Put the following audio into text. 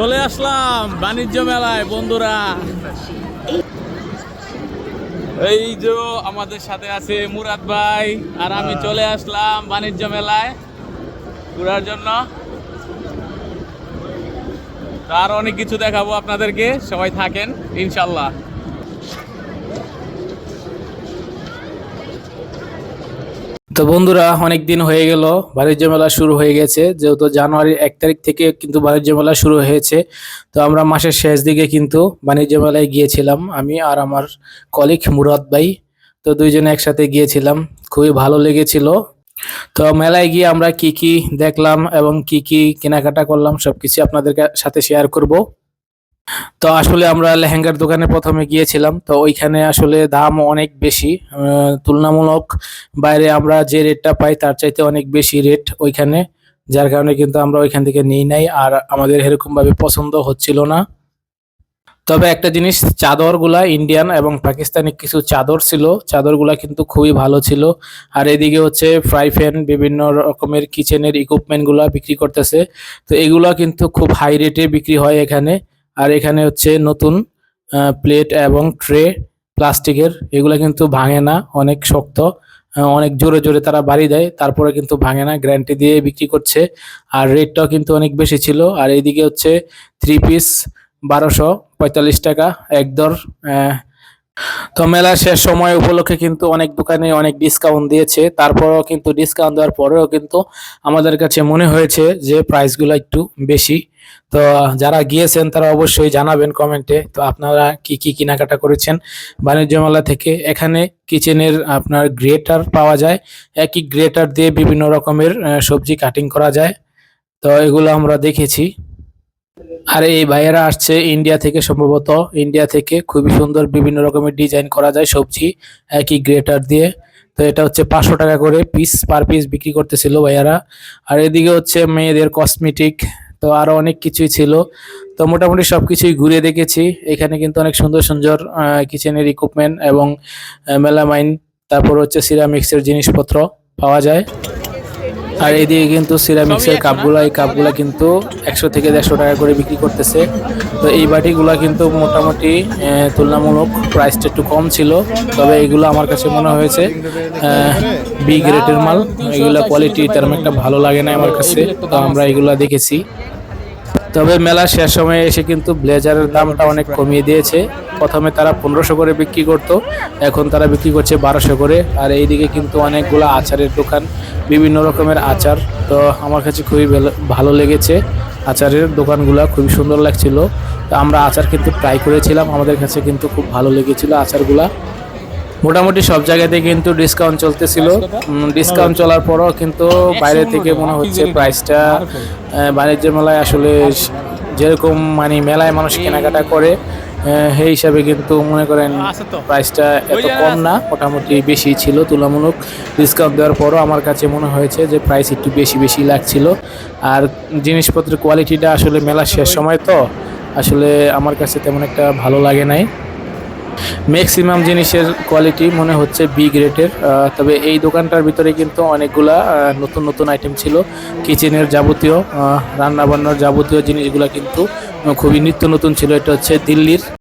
চলে আসলাম বাণিজ্য মেলায় বন্ধুরা। এই যে আমাদের সাথে আছে মুরাদ ভাই আর আমি চলে আসলাম বাণিজ্য মেলায় ঘুরার জন্য। আর অনেক কিছু দেখাবো আপনাদেরকে সবাই থাকেন ইনশাল্লাহ। তো বন্ধুরা, অনেক দিন হয়ে গেল, বাণিজ্য মেলা শুরু হয়ে গেছে। যেহেতু জানুয়ারির এক তারিখ থেকে কিন্তু বাণিজ্য মেলা শুরু হয়েছে, তো আমরা মাসের শেষ দিকে কিন্তু বাণিজ্য মেলায় গিয়েছিলাম, আমি আর আমার কলিগ মুরাদ ভাই। তো দুইজনে একসাথে গিয়েছিলাম, খুবই ভালো লেগেছিল। তো মেলায় গিয়ে আমরা কি কি দেখলাম এবং কি কি কেনাকাটা করলাম, সবকিছু আপনাদের কা- সাথে শেয়ার করব। তো আসলে আমরা লেহেঙ্গার দোকানে প্রথমে গিয়েছিলাম। তো ওইখানে আসলে দাম অনেক বেশি তুলনামূলক বাইরে আমরা যে রেটটা পাই তার চাইতে অনেক বেশি রেট ওইখানে, যার কারণে কিন্তু আমরা ওইখান থেকে নিই নাই আর আমাদের এরকম ভাবে পছন্দ হচ্ছিল না। তবে একটা জিনিস, চাদরগুলা ইন্ডিয়ান এবং পাকিস্তানি কিছু চাদর ছিল, চাদরগুলা কিন্তু খুবই ভালো ছিল। আর এদিকে হচ্ছে ফ্রাই প্যান বিভিন্ন রকমের কিচেনের ইকুইপমেন্টগুলা বিক্রি করতেছে। তো এগুলা কিন্তু খুব হাই রেটে বিক্রি হয় এখানে। আর এখানে হচ্ছে নতুন প্লেট এবং ট্রে প্লাস্টিকের, এগুলো কিন্তু ভাঙে না, অনেক শক্ত অনেক জোরে জোরে তারা বাড়ি দেয়, তারপরে কিন্তু ভাঙে না, গ্যারান্টি দিয়ে বিক্রি করছে। আর রেটটাও কিন্তু অনেক বেশি ছিল। আর এইদিকে হচ্ছে থ্রি পিস বারোশো পঁয়তাল্লিশ টাকা একদর তো মেলার শেষ সময় উপলক্ষে কিন্তু অনেক দোকানে অনেক ডিসকাউন্ট দিয়েছে। তারপরেও কিন্তু ডিসকাউন্ট দেওয়ার পরেও কিন্তু আমাদের কাছে মনে হয়েছে যে প্রাইসগুলো একটু বেশি। তো যারা গিয়েছেন তারা অবশ্যই জানাবেন কমেন্টে তো আপনারা কি কি কেনাকাটা করেছেন? বাণিজ্য মেলা থেকে এখানে কিচেনের আপনার গ্রেটার পাওয়া যায়। একই গ্রেটার দিয়ে বিভিন্ন রকমের সবজি কাটিং করা যায়। তো এগুলো আমরা দেখেছি। আর এই ভাইয়েরা আসছে ইন্ডিয়া থেকে সম্ভবত। ইন্ডিয়া থেকে খুবই সুন্দর বিভিন্ন রকমের ডিজাইন করা যায় সবজি, একই গ্রেটার দিয়ে। তো এটা হচ্ছে পাঁচশো টাকা করে পিস পার পিস বিক্রি করতেছিল ভাইয়ারা। আর এদিকে হচ্ছে মেয়েদের কসমেটিক তো আরও অনেক কিছুই ছিল। তো মোটামুটি সবকিছুই ঘুরে দেখেছি। এখানে কিন্তু অনেক সুন্দর সুন্দর কিচেনের ইকুইপমেন্ট এবং মেলামাইন তারপর হচ্ছে সিরামিক্সের জিনিসপত্র পাওয়া যায়। আর এদিকে কিন্তু সিরামিক্সের কাপগুলো, এই কাপগুলো কিন্তু একশো থেকে দেড়শো টাকা করে বিক্রি করতেছে। তো এই বাটিগুলো কিন্তু মোটামুটি তুলনামূলক প্রাইসটা একটু কম ছিল, তবে এগুলো আমার কাছে মনে হয়েছে বি গ্রেডের মাল। এগুলো কোয়ালিটি তেমন একটা ভালো লাগে না আমার কাছে, তো আমরা এগুলো দেখেছি। তবে মেলা শেষ সময়ে এসে কিন্তু ব্লেজারের দামটা অনেক কমিয়ে দিয়েছে। প্রথমে তারা পনেরোশো করে বিক্রি করতো, এখন তারা বিক্রি করছে বারোশো করে। আর এইদিকে কিন্তু অনেকগুলো আচারের দোকান, বিভিন্ন রকমের আচার। তো আমার কাছে খুবই ভালো- লেগেছে আচারের দোকানগুলো, খুবই সুন্দর লাগছিল। তো আমরা আচার কিন্তু ট্রাই করেছিলাম, আমাদের কাছে কিন্তু খুব ভালো লেগেছিল আচারগুলা। মোটামুটি সব জায়গাতে কিন্তু ডিসকাউন্ট চলতেছিল। ডিসকাউন্ট চলার পরও কিন্তু বাইরে থেকে মনে হচ্ছে প্রাইসটা বাণিজ্য মেলায় আসলে যেরকম মানে মেলায় মানুষ কেনাকাটা করে সেই হিসাবে কিন্তু মনে করেন প্রাইসটা এত কম না, মোটামুটি বেশি ছিল তুলনামূলক। ডিসকাউন্ট দেওয়ার পরও আমার কাছে মনে হয়েছে যে প্রাইস একটু বেশি বেশি লাগছিল। আর জিনিসপত্রের কোয়ালিটিটা আসলে মেলার শেষ সময় তো, আসলে আমার কাছে তেমন একটা ভালো লাগে নাই। ম্যাক্সিমাম জিনিসের কোয়ালিটি মনে হচ্ছে বি গ্রেডের তবে এই দোকানটার ভিতরে কিন্তু অনেকগুলা নতুন নতুন আইটেম ছিল। কিচেনের যাবতীয় রান্নাবান্নার যাবতীয় জিনিসগুলো কিন্তু খুবই নিত্য নতুন ছিল। এটা হচ্ছে দিল্লির